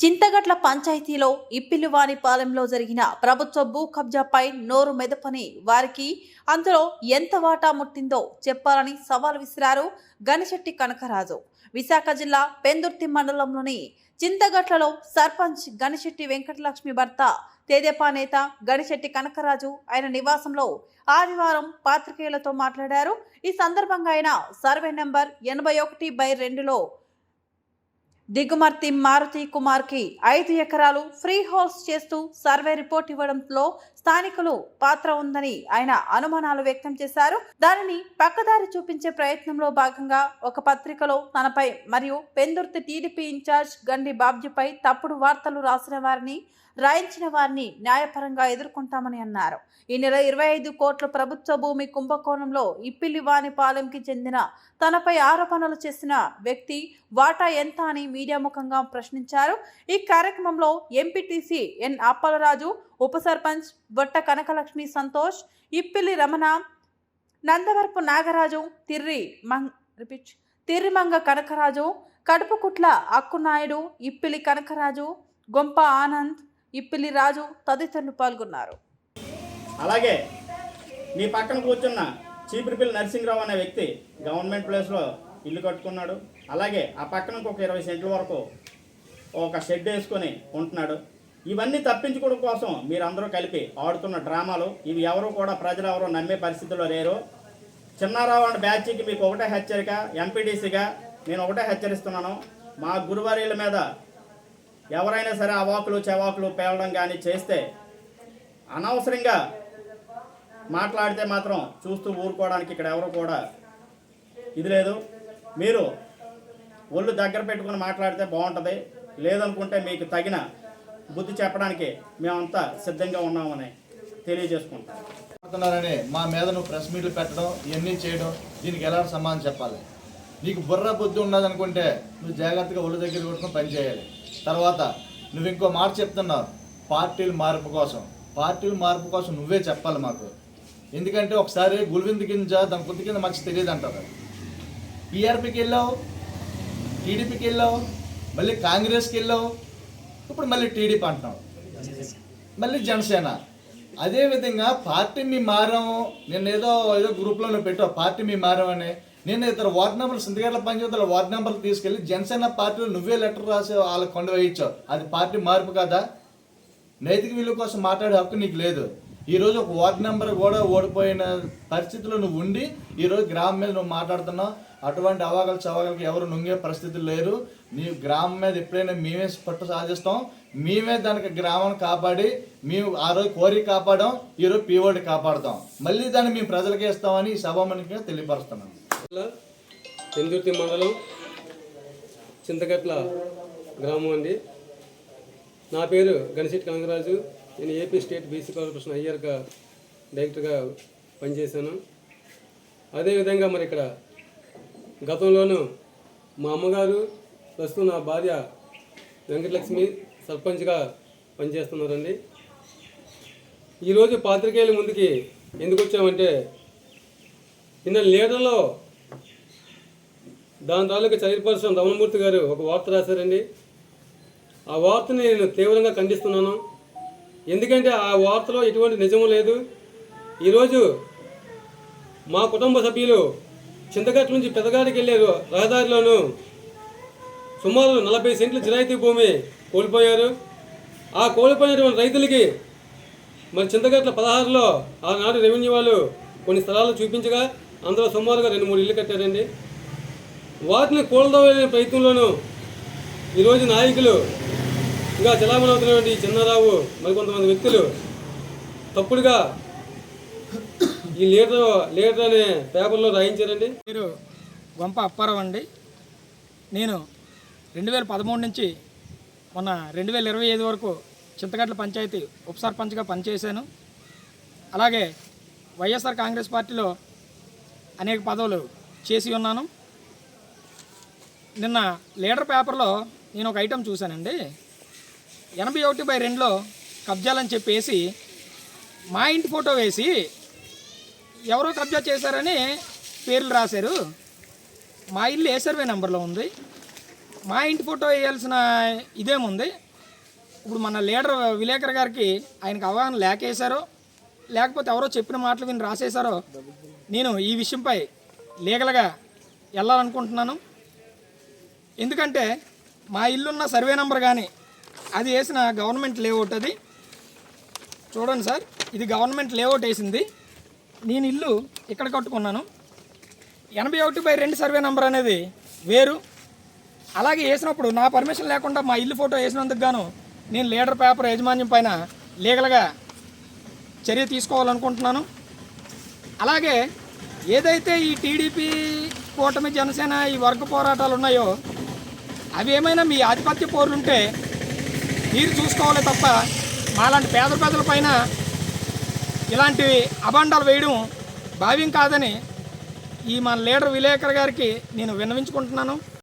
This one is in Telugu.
చింతగట్ల పంచాయతీలో ఇప్పిలివానిపాలెంలో జరిగిన ప్రభుత్వ భూ కబ్జాపై నోరు మెదపని వారికి అందులో ఎంత వాటా ముట్టిందో చెప్పాలని సవాల్ విసిరారు గనిశెట్టి కనకరాజు. విశాఖ జిల్లా పెందుర్తి మండలంలోని చింతగట్లలో సర్పంచ్ గనిశెట్టి వెంకటలక్ష్మి భర్త తేదేపా నేత గనిశెట్టి కనకరాజు ఆయన నివాసంలో ఆదివారం పాత్రికేయులతో మాట్లాడారు. ఈ సందర్భంగా ఆయన సర్వే నెంబర్ ఎనభై ఒకటి బై రెండులో దిగుమర్తి మారుతి కుమార్కి ఐదు ఎకరాలు ఫ్రీ హోల్స్ చేస్తూ సర్వే రిపోర్ట్ ఇవ్వడంలో స్థానికులు పాత్ర ఉందని ఆయన అనుమానాలు వ్యక్తం చేశారు. దానిని పక్కదారి చూపించే ప్రయత్నంలో భాగంగా ఒక పత్రికలో తనపై మరియు పెందుర్తి టీడీపీ ఇన్ఛార్జ్ గండి బాబ్జీపై తప్పుడు వార్తలు రాసిన వారిని రాయించిన వారిని న్యాయపరంగా ఎదుర్కొంటామని అన్నారు. ఈ నెల ఇరవై ఐదు కోట్ల ప్రభుత్వ భూమి కుంభకోణంలో ఇప్పిలివానిపాలెంకి చెందిన తనపై ఆరోపణలు చేసిన వ్యక్తి వాటా ఎంత అని మీడియా ముఖంగా ప్రశ్నించారు. ఈ కార్యక్రమంలో ఎంపీటీసీ ఎన్ అప్పలరాజు ఉప సర్పంచ్ బొట్ట కనకలక్ష్మి సంతోష్ ఇప్పిలి రమణ నందవరపు నాగరాజు తిర్రి మంగ్ రిపీట్. తిర్రిమంగ కనకరాజు కడుపుకుట్ల అక్కునాయుడు ఇప్పిలి కనకరాజు గొంప ఆనంద్ ఇప్పిలి రాజు తదితరులు పాల్గొన్నారు. అలాగే నీ పక్కన కూర్చున్న చీపురిపల్లి నరసింహరావు అనే వ్యక్తి గవర్నమెంట్ ప్లేస్లో ఇల్లు కట్టుకున్నాడు. అలాగే ఆ పక్కన ఒక ఇరవై సెంట్ల వరకు ఒక షెడ్ వేసుకొని ఉంటున్నాడు. ఇవన్నీ తప్పించుకోవడం కోసం మీరందరూ కలిపి ఆడుతున్న డ్రామాలు ఇవి ఎవరు కూడా ప్రజలు ఎవరు నమ్మే పరిస్థితిలో లేరు. చిన్నారావు అండ్ బ్యాచ్కి మీకు ఒకటే హెచ్చరిక ఎంపీడీసీగా నేను ఒకటే హెచ్చరిస్తున్నాను. మా గురువారీల మీద ఎవరైనా సరే అవాకులు చెవాకులు పేలడం కానీ చేస్తే అనవసరంగా మాట్లాడితే మాత్రం చూస్తూ ఊరుకోవడానికి ఇక్కడ ఎవరు కూడా ఇది లేదు. మీరు ఒళ్ళు దగ్గర పెట్టుకుని మాట్లాడితే బాగుంటుంది. లేదనుకుంటే మీకు తగిన బుద్ధి చెప్పడానికి మేమంతా సిద్ధంగా ఉన్నామని తెలియజేసుకుంటాం. మా మీద నువ్వు ప్రెస్ మీట్లు పెట్టడం ఇవన్నీ చేయడం దీనికి ఎలా సమాధానం చెప్పాలి? నీకు బుర్ర బుద్ధి ఉన్నదనుకుంటే నువ్వు జాగ్రత్తగా ఒళ్ళు దగ్గర కొట్టుకుని పని చేయాలి. తర్వాత నువ్వు ఇంకో మాట చెప్తున్నావు పార్టీల మార్పు కోసం. పార్టీల మార్పు కోసం నువ్వే చెప్పాలి మాకు. ఎందుకంటే ఒకసారి గుల్వింద్ కింద దాని కొద్ది కింద మంచి తెలియదు అంటారు. టీఆర్పీకి వెళ్ళావు టీడీపీకి వెళ్ళావు మళ్ళీ కాంగ్రెస్కి వెళ్ళావు ఇప్పుడు మళ్ళీ టీడీపీ అంటున్నాం. మళ్ళీ జనసేన. అదేవిధంగా పార్టీ మీ మారం నేను ఏదో ఏదో గ్రూప్లోనే పెట్టావు పార్టీ మీ మారామని నేను ఇతర వార్డ్ నెంబర్ సింతగట్ల పంచాయతీల వార్డ్ నెంబర్లు తీసుకెళ్ళి జనసేన పార్టీలో నువ్వే లెటర్ రాసి వాళ్ళకి కొండ వేయించావు. అది పార్టీ మార్పు కదా? నైతిక విలువ కోసం మాట్లాడే హక్కు నీకు లేదు. ఈరోజు ఒక వార్డ్ నెంబర్ కూడా ఓడిపోయిన పరిస్థితిలో నువ్వు ఉండి ఈరోజు గ్రామం మీద నువ్వు మాట్లాడుతున్నావు. అటువంటి అవాగలు చవాగలకి ఎవరు నొంగే పరిస్థితులు లేరు. నీ గ్రామం మీద ఎప్పుడైనా మేమే పట్టు సాధిస్తాం. మేమే దానికి గ్రామం కాపాడి మేము ఆ రోజు కోరి కాపాడాం ఈరోజు పీఓడి కాపాడుతాం. మళ్ళీ దాన్ని మేము ప్రజలకే ఇస్తామని ఈ సభామణిగా తెలియపరుస్తున్నాం పెందుర్తి మండలం చింతగట్ల గ్రామం అండి. నా పేరు గణశెట్టి కనకరాజు. నేను ఏపీ స్టేట్ బీసీ కార్పొరేషన్ అయ్యర్గా డైరెక్టర్గా పనిచేశాను. అదేవిధంగా మరి ఇక్కడ గతంలోనూ మా అమ్మగారు ప్రస్తుతం నా భార్య వెంకటలక్ష్మి సర్పంచ్గా పనిచేస్తున్నారండి. ఈరోజు పాత్రికేయుల ముందుకి ఎందుకు వచ్చామంటే నిన్న లీడర్లో దాని తాలూకు చైర్పర్సన్ రమణమూర్తి గారు ఒక వార్త రాశారండి. ఆ వార్తని నేను తీవ్రంగా ఖండిస్తున్నాను. ఎందుకంటే ఆ వార్తలో ఎటువంటి నిజం లేదు. ఈరోజు మా కుటుంబ సభ్యులు చింతగట్ల నుంచి పెదగాడికి వెళ్ళే రహదారిలోనూ. సుమారు నలభై సెంట్ల జిరాయితీ భూమి కోల్పోయారు. ఆ కోల్పోయినటువంటి రైతులకి మరి చింతగట్ల పదహారులో ఆనాడు రెవెన్యూ వాళ్ళు కొన్ని స్థలాలు చూపించగా అందులో సుమారుగా రెండు మూడు ఇల్లు కట్టారండి. వాటిని కూలదోలే ప్రయత్నంలోనూ ఈరోజు నాయకులు ఇంకా చలామణి అవుతున్నటువంటి ఈ చిన్నారావు మరికొంతమంది వ్యక్తులు తప్పుడుగా ఈ లీడర్ లీడర్ అనే పేపర్లో రాయించారండి? మీరు గొంప అప్పారావు అండి. నేను రెండు వేల పదమూడు నుంచి మొన్న రెండు వేల ఇరవై ఐదు వరకు చింతగట్ల పంచాయతీ ఉప సర్పంచ్గా పనిచేశాను. అలాగే వైఎస్ఆర్ కాంగ్రెస్ పార్టీలో అనేక పదవులు చేసి ఉన్నాను. నిన్న లీడర్ పేపర్లో నేను ఒక ఐటెం చూశానండి. ఎనభై ఒకటి బై రెండులో కబ్జాలని చెప్పేసి మా ఇంటి ఫోటో వేసి ఎవరో కబ్జా చేశారని పేర్లు రాశారు. మా ఇల్లు ఏ సర్వే నెంబర్లో ఉంది? మా ఇంటి ఫోటో వేయాల్సిన ఇదేముంది ఇప్పుడు మన లీడర్ విలేకర్ గారికి ఆయనకు అవగాహన లేకేశారో లేకపోతే ఎవరో చెప్పిన మాటలు విని రాసేశారో నేను ఈ విషయంపై లీగల్గా వెళ్ళాలనుకుంటున్నాను. ఎందుకంటే మా ఇల్లున్న సర్వే నెంబర్ కానీ అది వేసిన గవర్నమెంట్ లేఅవుట్ అది. చూడండి సార్ ఇది గవర్నమెంట్ లేఅవుట్ వేసింది. నేను ఇల్లు ఇక్కడ కట్టుకున్నాను. ఎనభై ఒకటి బై రెండు సర్వే నెంబర్ అనేది వేరు. అలాగే వేసినప్పుడు నా పర్మిషన్ లేకుండా మా ఇల్లు ఫోటో వేసినందుకు గాను నేను లీడర్ పేపర్ యాజమాన్యం పైన లీగల్గా చర్య తీసుకోవాలనుకుంటున్నాను. అలాగే ఏదైతే ఈ టీడీపీ కూటమి జనసేన ఈ వర్గ పోరాటాలు ఉన్నాయో అవి ఏమైనా మీ ఆధిపత్య పోరులుంటే మీరు చూసుకోవాలి తప్ప మాలాంటి పేద ప్రజల పైన ఇలాంటి అభాండాలు వేయడం భావ్యం కాదని ఈ మన లీడర్ విలేకర్ గారికి నేను విన్నవించుకుంటున్నాను.